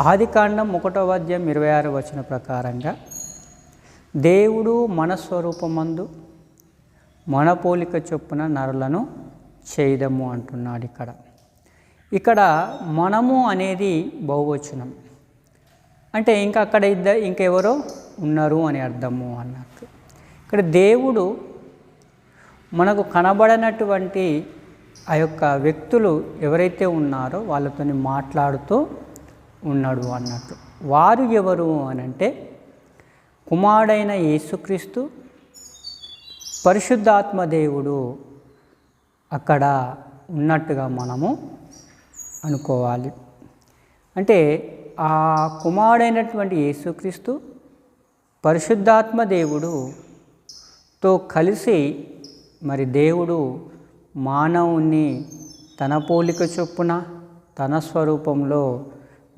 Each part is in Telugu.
ఆదికాండం ఒకటో అధ్యాయం ఇరవై ఆరు వచ్చిన ప్రకారంగా దేవుడు మన స్వరూపమందు మన పోలిక చొప్పున నరులను చేయదము అంటున్నాడు ఇక్కడ. ఇక్కడ మనము అనేది బహువచనం. అంటే ఇంకా అక్కడ ఇద్దరు ఇంకెవరో ఉన్నారు అని అర్థము అన్నట్టు. ఇక్కడ దేవుడు మనకు కనబడనటువంటి ఆ యొక్క వ్యక్తులు ఎవరైతే ఉన్నారో వాళ్ళతో మాట్లాడుతూ ఉన్నాడు అన్నట్టు. వారు ఎవరు అని అంటే కుమారుడైన యేసుక్రీస్తు పరిశుద్ధాత్మ దేవుడు అక్కడ ఉన్నట్టుగా మనము అనుకోవాలి. అంటే ఆ కుమారుడైనటువంటి యేసుక్రీస్తు పరిశుద్ధాత్మ దేవుడుతో కలిసి మరి దేవుడు మానవుణ్ణి తన పోలిక చొప్పున తన స్వరూపంలో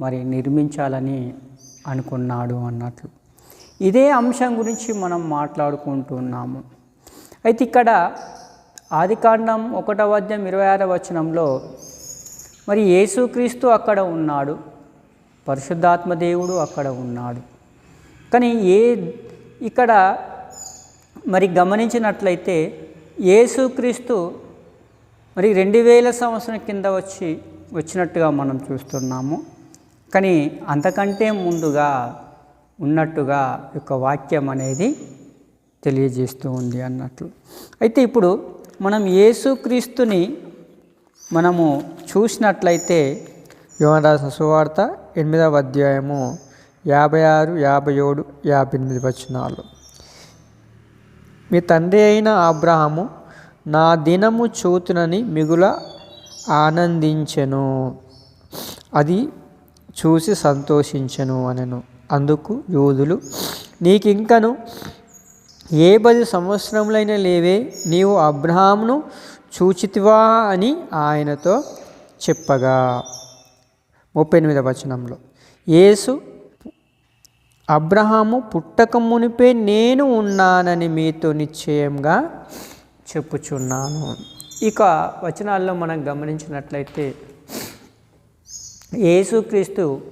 మరి నిర్మించాలని అనుకున్నాడు అన్నట్లు. ఇదే అంశం గురించి మనం మాట్లాడుకుంటున్నాము అయితే ఇక్కడ ఆదికాండం ఒకటవ అధ్యాయం ఇరవై ఆరవ వచనంలో మరి యేసుక్రీస్తు అక్కడ ఉన్నాడు పరిశుద్ధాత్మ దేవుడు అక్కడ ఉన్నాడు. కానీ ఏ ఇక్కడ మరి గమనించినట్లయితే యేసుక్రీస్తు మరి రెండు వేల సంవత్సరం కింద వచ్చి వచ్చినట్టుగా మనం చూస్తున్నాము. కానీ అంతకంటే ముందుగా ఉన్నట్టుగా యొక్క వాక్యం అనేది తెలియజేస్తూ ఉంది అన్నట్లు. అయితే ఇప్పుడు మనం యేసుక్రీస్తుని మనము చూసినట్లయితే యోనరాసిన సువార్త ఎనిమిదవ అధ్యాయము యాభై ఆరు యాభై ఏడు యాభై ఎనిమిది వచనాలు. మీ తండ్రి అయిన అబ్రహాము నా దినము చూతునని మిగుల ఆనందించెను. అది చూసి సంతోషించను అనెను. అందుకు యూదులు నీకింకను ఏ పది సంవత్సరములైన లేవే నీవు అబ్రహామును చూచితివా అని ఆయనతో చెప్పగా. ముప్పై ఎనిమిదవ వచనంలో యేసు అబ్రహాము పుట్టక మునిపే నేను ఉన్నానని మీతో నిశ్చయంగా చెప్పుచున్నాను. ఇక వచనాల్లో మనం గమనించినట్లయితే యేసుక్రీస్తు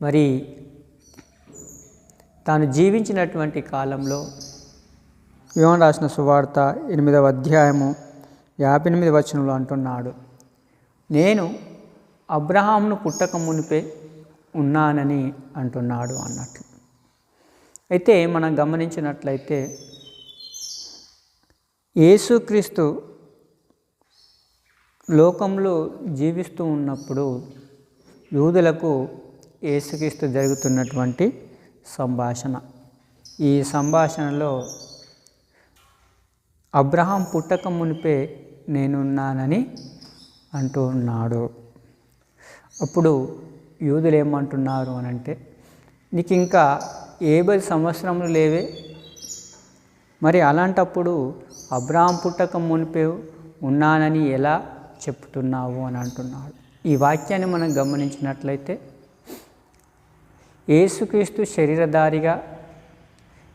మరి తాను జీవించినటువంటి కాలంలో యోన్ రాసిన సువార్త ఎనిమిదవ అధ్యాయము యాభై ఎనిమిది వచనంలో అంటున్నాడు నేను అబ్రహాంను పుట్టక మునిపే ఉన్నానని అంటున్నాడు అన్నట్లు. అయితే మనం గమనించినట్లయితే యేసుక్రీస్తు లోకంలో జీవిస్తూ ఉన్నప్పుడు యూదులకు యేసుక్రీస్తు జరుగుతున్నటువంటి సంభాషణ. ఈ సంభాషణలో అబ్రహాం పుట్టక మునిపే నేనున్నానని అంటూ ఉన్నాడు. అప్పుడు యూదులు ఏమంటున్నారు అని అంటే నీకు ఇంకా ఏ పది సంవత్సరములు లేవే? మరి అలాంటప్పుడు అబ్రాహం పుట్టక మునిపే ఉన్నానని ఎలా చెప్తున్నావు అని అంటున్నాడు. ఈ వాక్యాన్ని మనం గమనించినట్లయితే ఏసుక్రీస్తు శరీరధారిగా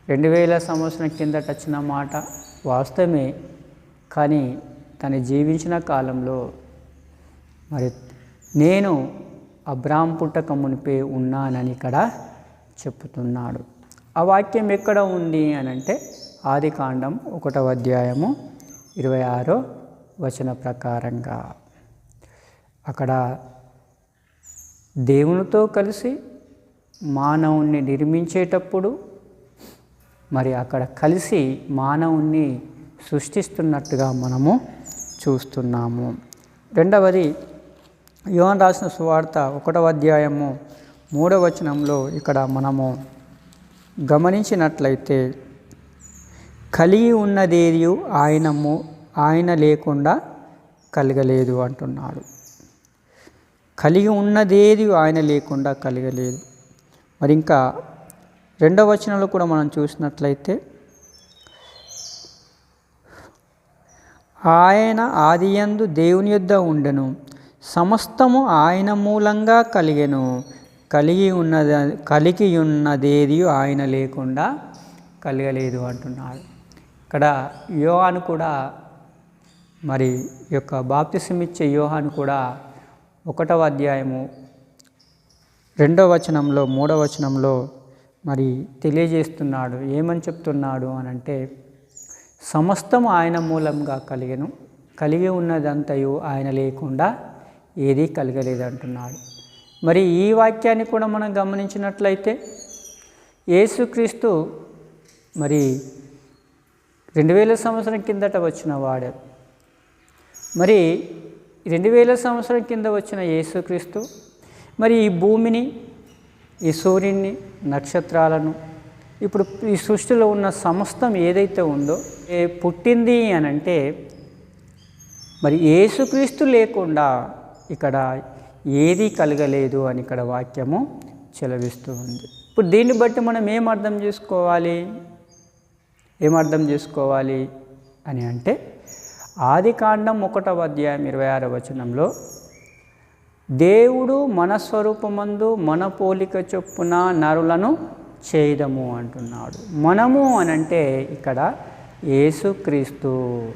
రెండు వేల సంవత్సరం కిందట వచ్చిన మాట వాస్తవమే కానీ తను జీవించిన కాలంలో మరి నేను అబ్రాహం పుట్టక మునిపే ఉన్నానని ఇక్కడ చెప్తున్నాడు. ఆ వాక్యం ఎక్కడ ఉంది అని అంటే ఆది కాండం ఒకటవ అధ్యాయము ఇరవై ఆరో వచన ప్రకారంగా. అక్కడ దేవునితో కలిసి మానవుణ్ణి నిర్మించేటప్పుడు మరి అక్కడ కలిసి మానవుణ్ణి సృష్టిస్తున్నట్టుగా మనము చూస్తున్నాము. రెండవది యోన్ రాసిన సువార్త ఒకటవ అధ్యాయము మూడవ వచనంలో ఇక్కడ మనము గమనించినట్లయితే కలిగి ఉన్నదేది ఆయనము ఆయన లేకుండా కలగలేదు అంటున్నాడు. కలిగి ఉన్నదేది ఆయన లేకుండా కలగలేదు. మరి ఇంకా రెండవ వచనంలో కూడా మనం చూసినట్లయితే ఆయన ఆదియందు దేవుని యొద్ద ఉండెను సమస్తము ఆయన మూలంగా కలిగెను కలిగి ఉన్నద కలిగి ఉన్నదేది ఆయన లేకుండా కలగలేదు అంటున్నాడు ఇక్కడ యోహాను కూడా మరి ఈ యొక్క బాప్తిసం ఇచ్చే యోహాను కూడా ఒకటవ అధ్యాయము రెండవ వచనంలో మూడవ వచనంలో మరి తెలియజేస్తున్నాడు. ఏమని చెప్తున్నాడు అని అంటే సమస్తము ఆయన మూలంగా కలిగను. కలిగి ఉన్నదంతయు ఆయన లేకుండా ఏదీ కలగలేదంటున్నాడు. మరి ఈ వాక్యాన్ని కూడా మనం గమనించినట్లయితే యేసుక్రీస్తు మరి రెండు వేల సంవత్సరం కిందట వచ్చిన వాడు. మరి రెండు వేల సంవత్సరం కింద వచ్చిన యేసుక్రీస్తు మరి ఈ భూమిని ఈ సూర్యుని నక్షత్రాలను ఇప్పుడు ఈ సృష్టిలో ఉన్న సమస్తం ఏదైతే ఉందో ఏ పుట్టింది అని అంటే మరి యేసుక్రీస్తు లేకుండా ఇక్కడ ఏదీ కలగలేదు అని ఇక్కడ వాక్యము చెలవిస్తూ ఉంది. ఇప్పుడు దీన్ని బట్టి మనం ఏం అర్థం చేసుకోవాలి? ఏం అర్థం చేసుకోవాలి అని అంటే ఆది కాండం ఒకటవ అధ్యాయం ఇరవై ఆరవ వచనంలో దేవుడు మన స్వరూపమందు మన పోలిక చొప్పున నరులను చేయదము అంటున్నాడు. మనము అనంటే ఇక్కడ యేసుక్రీస్తు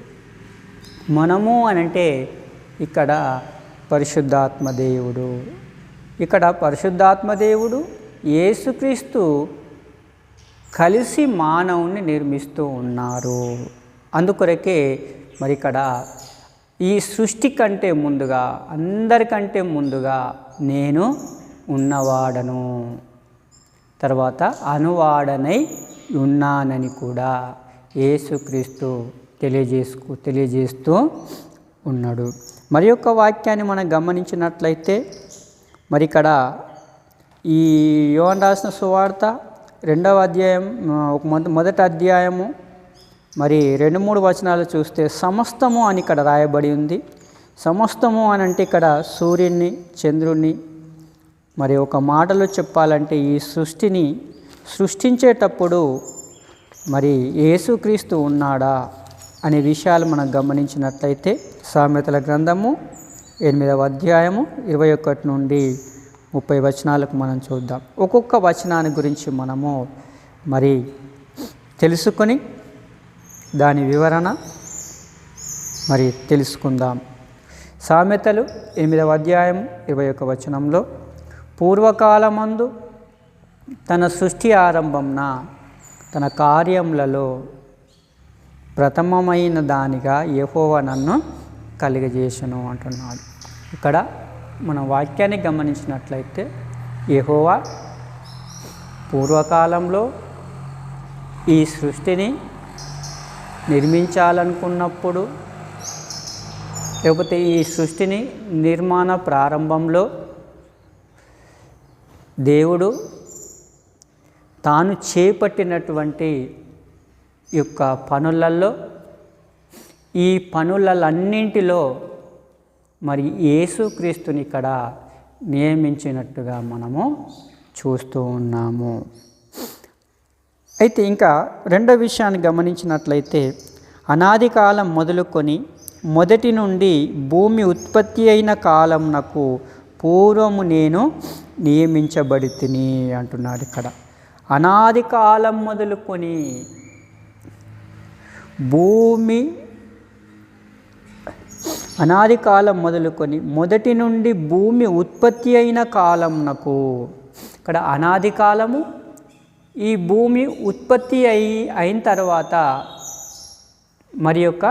మనము అనంటే ఇక్కడ పరిశుద్ధాత్మ దేవుడు. ఇక్కడ పరిశుద్ధాత్మ దేవుడు యేసుక్రీస్తు కలిసి మానవుని నిర్మిస్తూ ఉన్నారు. అందుకొరకే మరి ఇక్కడ ఈ సృష్టి కంటే ముందుగా అందరికంటే ముందుగా నేను ఉన్నవాడను. తర్వాత అనువాడనై ఉన్నానని కూడా యేసుక్రీస్తు తెలియజేసుకు తెలియజేస్తూ ఉన్నాడు. మరి యొక్క వాక్యాన్ని మనం గమనించినట్లయితే మరి ఇక్కడ ఈ యోన్ రాసిన సువార్త రెండవ అధ్యాయం ఒక మొదటి అధ్యాయము మరి రెండు మూడు వచనాలు చూస్తే సమస్తము అని ఇక్కడ రాయబడి ఉంది. సమస్తము అని అంటే ఇక్కడ సూర్యుని చంద్రుణ్ణి మరి ఒక మాటలో చెప్పాలంటే ఈ సృష్టిని సృష్టించేటప్పుడు మరి యేసుక్రీస్తు ఉన్నాడా అనే విషయాలు మనం గమనించినట్లయితే సామెతల గ్రంథము ఎనిమిదవ అధ్యాయము ఇరవై ఒకటి నుండి ముప్పై వచనాలకు మనం చూద్దాం. ఒక్కొక్క వచనాన్ని గురించి మనము మరి తెలుసుకొని దాని వివరణ మరి తెలుసుకుందాం. సామెతలు ఎనిమిదవ అధ్యాయం ఇరవై ఒక వచనంలో పూర్వకాలమందు తన సృష్టి ఆరంభంన తన కార్యములలో ప్రథమమైన దానిగా యెహోవా నన్ను కలిగజేసను అంటున్నాడు. ఇక్కడ మన వాక్యాన్ని గమనించినట్లయితే యెహోవా పూర్వకాలంలో ఈ సృష్టిని నిర్మించాలనుకున్నప్పుడు లేకపోతే ఈ సృష్టిని నిర్మాణ ప్రారంభంలో దేవుడు తాను చేపట్టినటువంటి యొక్క పనులలో ఈ పనులన్నింటిలో మరి యేసుక్రీస్తుని ఇక్కడ నియమించినట్టుగా మనము చూస్తూ ఉన్నాము. అయితే ఇంకా రెండో విషయాన్ని గమనించినట్లయితే అనాది కాలం మొదలుకొని మొదటి నుండి భూమి ఉత్పత్తి అయిన కాలంనకు పూర్వము నేను నియమించబడి తిని అంటున్నాడు ఇక్కడ. అనాది కాలం మొదలుకొని భూమి అనాది కాలం మొదలుకొని మొదటి నుండి భూమి ఉత్పత్తి అయిన కాలంనకు ఇక్కడ అనాది కాలము ఈ భూమి ఉత్పత్తి అయి అయిన తర్వాత మరి యొక్క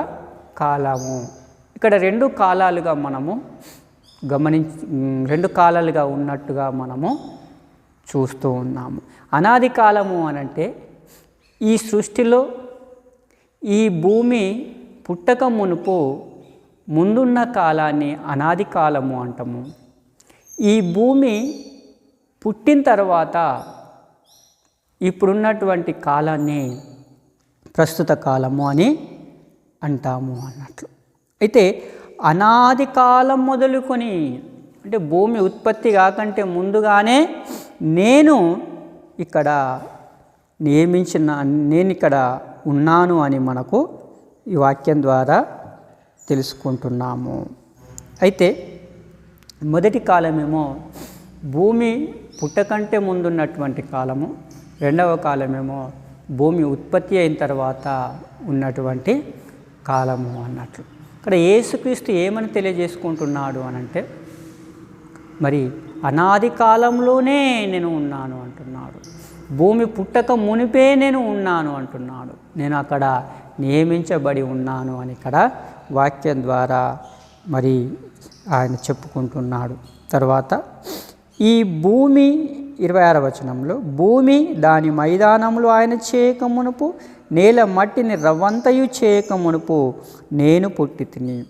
కాలము. ఇక్కడ రెండు కాలాలుగా మనము గమనించి రెండు కాలాలుగా ఉన్నట్టుగా మనము చూస్తూ ఉన్నాము. అనాది కాలము అనంటే ఈ సృష్టిలో ఈ భూమి పుట్టక మునుపు ముందున్న కాలాన్ని అనాది కాలము అంటాము. ఈ భూమి పుట్టిన తర్వాత ఇప్పుడున్నటువంటి కాలాన్ని ప్రస్తుత కాలము అని అంటాము అన్నట్లు. అయితే అనాది కాలం మొదలుకొని అంటే భూమి ఉత్పత్తి కాకంటే ముందుగానే నేను ఇక్కడ నియమించిన నేను ఇక్కడ ఉన్నాను అని మనకు ఈ వాక్యం ద్వారా తెలుసుకుంటున్నాము. అయితే మొదటి కాలమేమో భూమి పుట్టకంటే ముందున్నటువంటి కాలము రెండవ కాలమేమో భూమి ఉత్పత్తి అయిన తర్వాత ఉన్నటువంటి కాలము అన్నట్లు. ఇక్కడ యేసుక్రీస్తు ఏమని తెలియజేసుకుంటున్నాడు అనంటే మరి అనాది కాలంలోనే నేను ఉన్నాను అంటున్నాడు. భూమి పుట్టక మునిపే నేను ఉన్నాను అంటున్నాడు. నేను అక్కడ నియమించబడి ఉన్నాను అని ఇక్కడ వాక్యం ద్వారా మరి ఆయన చెప్పుకుంటున్నాడు. తర్వాత ఈ భూమి ఇరవై ఆరవ వచనంలో భూమి దాని మైదానంలో ఆయన చేయక మునుపు నేల మట్టిని రవ్వంతయు చేయక మునుపు నేను పుట్టి తిని.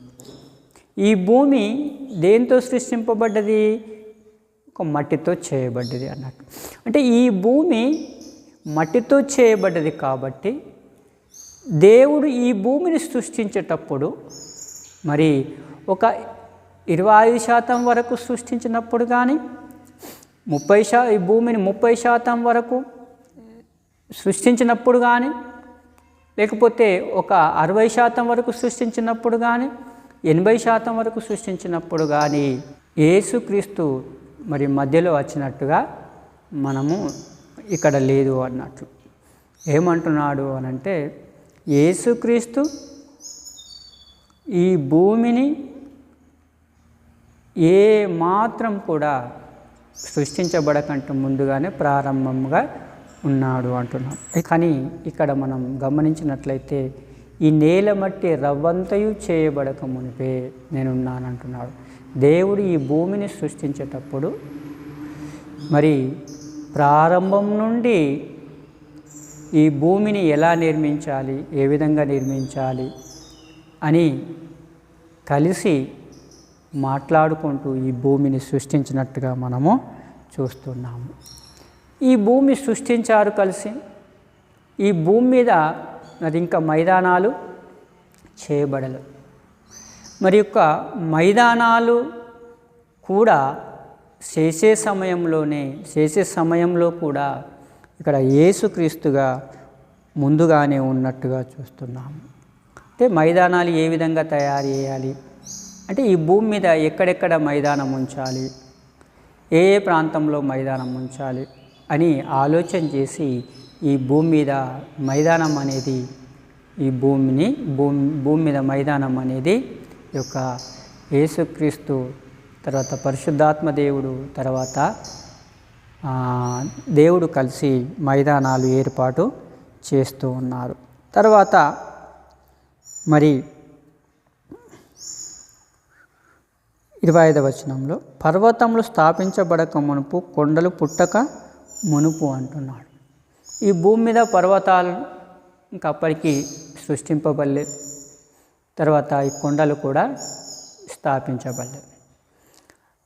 ఈ భూమి దేంతో సృష్టింపబడ్డది? ఒక మట్టితో చేయబడ్డది అన్నట్టు. అంటే ఈ భూమి మట్టితో చేయబడ్డది కాబట్టి దేవుడు ఈ భూమిని సృష్టించేటప్పుడు మరి ఒక ఇరవై ఐదు శాతం వరకు సృష్టించినప్పుడు కానీ ముప్పై శా ఈ భూమిని ముప్పై శాతం వరకు సృష్టించినప్పుడు కానీ లేకపోతే ఒక అరవై శాతం వరకు సృష్టించినప్పుడు కానీ ఎనభై శాతం వరకు సృష్టించినప్పుడు కానీ ఏసుక్రీస్తు మరి మధ్యలో వచ్చినట్టుగా మనము ఇక్కడ లేదు అన్నట్లు. ఏమంటున్నాడు అనంటే ఏసుక్రీస్తు ఈ భూమిని ఏ మాత్రం కూడా సృష్టించబడకంటే ముందుగానే ప్రారంభంగా ఉన్నాడు అంటున్నాం. కానీ ఇక్కడ మనం గమనించినట్లయితే ఈ నేల మట్టి రవ్వంతయు చేయబడక మునిపే నేనున్నానంటున్నాడు దేవుడు ఈ భూమిని సృష్టించేటప్పుడు మరి ప్రారంభం నుండి ఈ భూమిని ఎలా నిర్మించాలి ఏ విధంగా నిర్మించాలి అని కలిసి మాట్లాడుకుంటూ ఈ భూమిని సృష్టించినట్టుగా మనము చూస్తున్నాము. ఈ భూమి సృష్టించారు కలిసి ఈ భూమి మీద మరి ఇంకా మైదానాలు చేయబడలు మరి యొక్క మైదానాలు కూడా చేసే సమయంలోనే చేసే సమయంలో కూడా ఇక్కడ యేసుక్రీస్తుగా ముందుగానే ఉన్నట్టుగా చూస్తున్నాము. అంటే మైదానాలు ఏ విధంగా తయారు చేయాలి? అంటే ఈ భూమి మీద ఎక్కడెక్కడ మైదానం ఉంచాలి? ఏ ఏ ప్రాంతంలో మైదానం ఉంచాలి? అని ఆలోచన చేసి ఈ భూమి మీద మైదానం అనేది ఈ భూమిని భూమి భూమి మీద మైదానం అనేది ఈ యొక్క యేసుక్రీస్తు తర్వాత పరిశుద్ధాత్మ దేవుడు తర్వాత దేవుడు కలిసి మైదానాలు ఏర్పాటు చేస్తూ ఉన్నారు. తర్వాత మరి ఇరవై ఐదవ వచనంలో పర్వతములు స్థాపించబడక మునుపు కొండలు పుట్టక మునుపు అంటున్నాడు. ఈ భూమి మీద పర్వతాలు ఇంకా అప్పటికి సృష్టింపబడలేదు. తర్వాత ఈ కొండలు కూడా స్థాపించబడలేదు.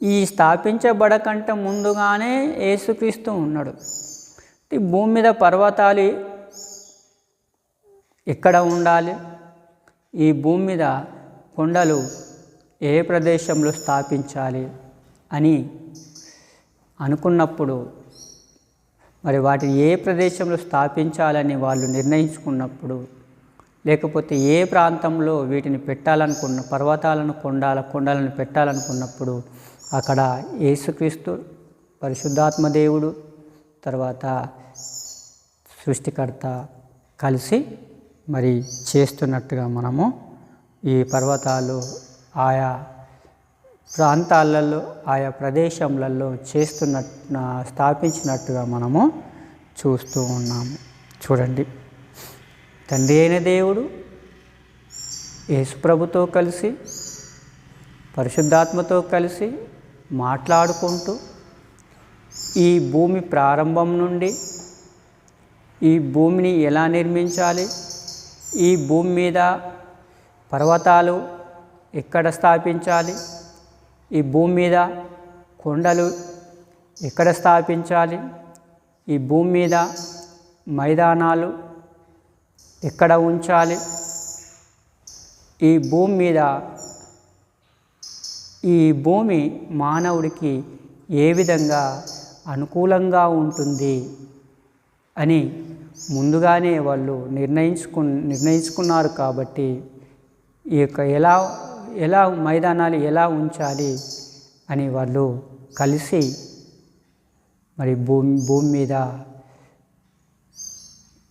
ఈ స్థాపించబడకంటే ముందుగానే యేసుక్రీస్తు ఉన్నాడు. ఈ భూమి మీద పర్వతాలు ఎక్కడ ఉండాలి? ఈ భూమి మీద కొండలు ఏ ప్రదేశంలో స్థాపించాలి అని అనుకున్నప్పుడు మరి వాటిని ఏ ప్రదేశంలో స్థాపించాలని వాళ్ళు నిర్ణయించుకున్నప్పుడు లేకపోతే ఏ ప్రాంతంలో వీటిని పెట్టాలనుకున్న పర్వతాలను కొండాల కొండలను పెట్టాలనుకున్నప్పుడు అక్కడ యేసుక్రీస్తు పరిశుద్ధాత్మ దేవుడు తర్వాత సృష్టికర్త కలిసి మరి చేస్తున్నట్టుగా మనము ఈ పర్వతాలు ఆయా ప్రాంతాలలో ఆయా ప్రదేశంలలో చేస్తున్న స్థాపించినట్టుగా మనము చూస్తూ ఉన్నాము. చూడండి. తండ్రి అయిన దేవుడు యేసుప్రభుతో కలిసి పరిశుద్ధాత్మతో కలిసి మాట్లాడుకుంటూ ఈ భూమి ప్రారంభం నుండి ఈ భూమిని ఎలా నిర్మించాలి? ఈ భూమి మీద పర్వతాలు ఎక్కడ స్థాపించాలి? ఈ భూమి మీద కొండలు ఎక్కడ స్థాపించాలి? ఈ భూమి మీద మైదానాలు ఎక్కడ ఉంచాలి? ఈ భూమి మీద ఈ భూమి మానవుడికి ఏ విధంగా అనుకూలంగా ఉంటుంది అని ముందుగానే వాళ్ళు నిర్ణయించుకు నిర్ణయించుకున్నారు కాబట్టి ఈ యొక్క ఎలా ఎలా మైదానాలు ఎలా ఉంచాలి అని వాళ్ళు కలిసి మరి భూమి భూమి మీద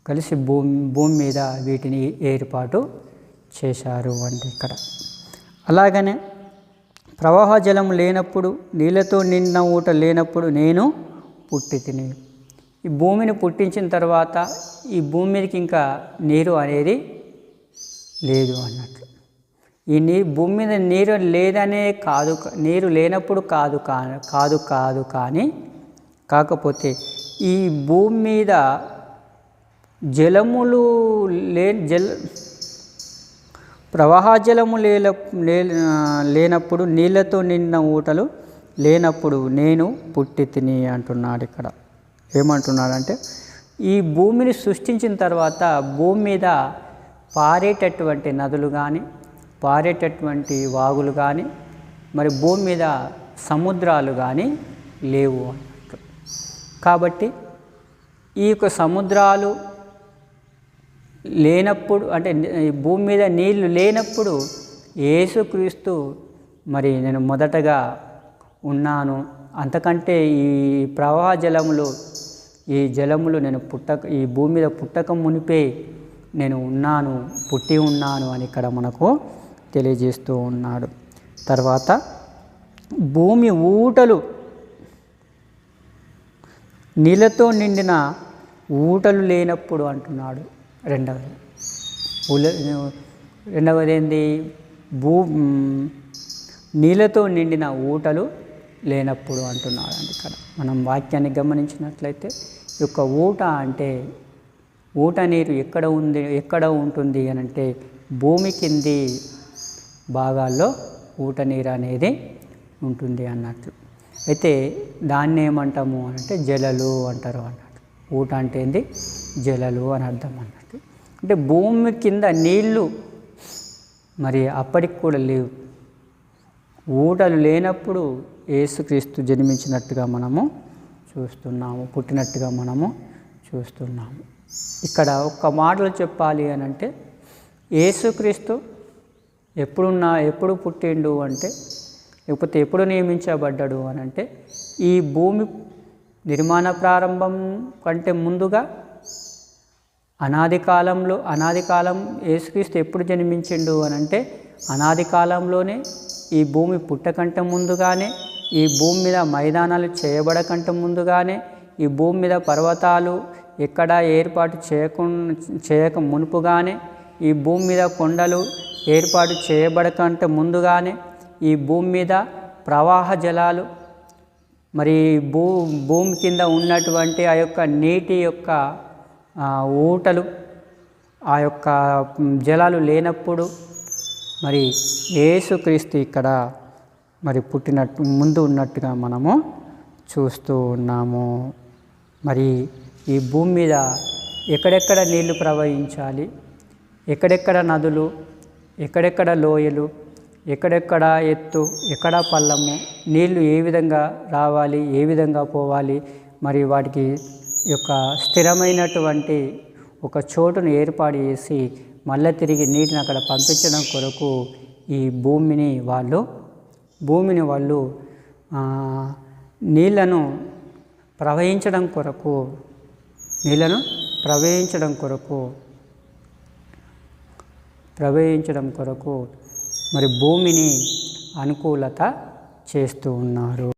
కలిసి భూమి భూమి మీద వీటిని ఏర్పాటు చేశారు అంటే ఇక్కడ. అలాగనే ప్రవాహ జలం లేనప్పుడు నీళ్ళతో నిండిన ఊట లేనప్పుడు నేను పుట్టి తిని ఈ భూమిని పుట్టించిన తర్వాత ఈ భూమి మీదకి ఇంకా నీరు అనేది లేదు అన్నట్లు. ఈ నీ భూమి మీద నీరు లేదనే కాదు నీరు లేనప్పుడు కాదు కా కాదు కాదు కానీ కాకపోతే ఈ భూమి మీద జలములు లే జల ప్రవాహ జలము లేల లే- లేనప్పుడు నీళ్ళతో నిండిన ఊటలు లేనప్పుడు నేను పుట్టి తిని అంటున్నాడు ఇక్కడ. ఏమంటున్నాడంటే ఈ భూమిని సృష్టించిన తర్వాత భూమి మీద పారేటటువంటి నదులు కానీ పారేటటువంటి వాగులు కానీ మరి భూమి మీద సముద్రాలు కానీ లేవు అన్నట్టు. కాబట్టి ఈ యొక్క సముద్రాలు లేనప్పుడు అంటే భూమి మీద నీళ్ళు లేనప్పుడు యేసుక్రీస్తు మరి నేను మొదటగా ఉన్నాను. అంతకంటే ఈ ప్రవాహ జలములు ఈ జలములు నేను పుట్టక ఈ భూమి మీద పుట్టక మునిపే నేను ఉన్నాను పుట్టి ఉన్నాను అని ఇక్కడ మనకు తెలియజేస్తూ ఉన్నాడు. తర్వాత భూమి ఊటలు నీళ్ళతో నిండిన ఊటలు లేనప్పుడు అంటున్నాడు రెండవది. రెండవది ఏంది భూ నీళ్ళతో నిండిన ఊటలు లేనప్పుడు అంటున్నాడు. అండి ఇక్కడ మనం వాక్యాన్ని గమనించినట్లయితే ఈ యొక్క ఊట అంటే ఊట నీరు ఎక్కడ ఉంది ఎక్కడ ఉంటుంది అని అంటే భూమి కింది భాగాల్లో ఊట నీరు అనేది ఉంటుంది అన్నట్లు అయితే దాన్ని ఏమంటాము అని అంటే జలలు అంటారు అన్నట్టు. ఊట అంటే ఏంది? జలలు అని అర్థం అన్నట్టు. అంటే భూమి కింద నీళ్ళు మరి అప్పటికి కూడా లేవు. ఊటలు లేనప్పుడు ఏసుక్రీస్తు జన్మించినట్టుగా మనము చూస్తున్నాము పుట్టినట్టుగా మనము చూస్తున్నాము. ఇక్కడ ఒక్క మాటలు చెప్పాలి అని అంటే ఏసుక్రీస్తు ఎప్పుడున్నా ఎప్పుడు పుట్టిండు అంటే లేకపోతే ఎప్పుడు నియమించబడ్డాడు అని అంటే ఈ భూమి నిర్మాణ ప్రారంభం కంటే ముందుగా అనాది కాలంలో అనాది కాలం యేసుక్రీస్తు ఎప్పుడు జన్మించిండు అని అంటే అనాది కాలంలోనే ఈ భూమి పుట్టకంటే ముందుగానే ఈ భూమి మీద మైదానాలు చేయబడకంటే ముందుగానే ఈ భూమి మీద పర్వతాలు ఎక్కడా ఏర్పాటు చేయకుండా చేయక మునుపుగానే ఈ భూమి మీద కొండలు ఏర్పాటు చేయబడకంటే ముందుగానే ఈ భూమి మీద ప్రవాహ జలాలు మరి భూ భూమి కింద ఉన్నటువంటి ఆ యొక్క నీటి యొక్క ఊటలు ఆ యొక్క జలాలు లేనప్పుడు మరి యేసుక్రీస్తు ఇక్కడ మరి పుట్టినట్టు ముందు ఉన్నట్టుగా మనము చూస్తూ ఉన్నాము. మరి ఈ భూమి మీద ఎక్కడెక్కడ నీళ్ళు ప్రవహించాలి ఎక్కడెక్కడ నదులు ఎక్కడెక్కడ లోయలు ఎక్కడెక్కడ ఎత్తు ఎక్కడ పల్లము నీళ్ళు ఏ విధంగా రావాలి ఏ విధంగా పోవాలి మరి వాటికి యొక్క స్థిరమైనటువంటి ఒక చోటును ఏర్పాటు చేసి మళ్ళీ తిరిగి నీటిని అక్కడ పంపించడం కొరకు ఈ భూమిని వాళ్ళు భూమిని వాళ్ళు నీళ్ళను ప్రవహించడం కొరకు నీళ్ళను ప్రవహించడం కొరకు ప్రవేశించడం కొరకు మరి భూమిని అనుకూలత చేస్తూ ఉన్నారు.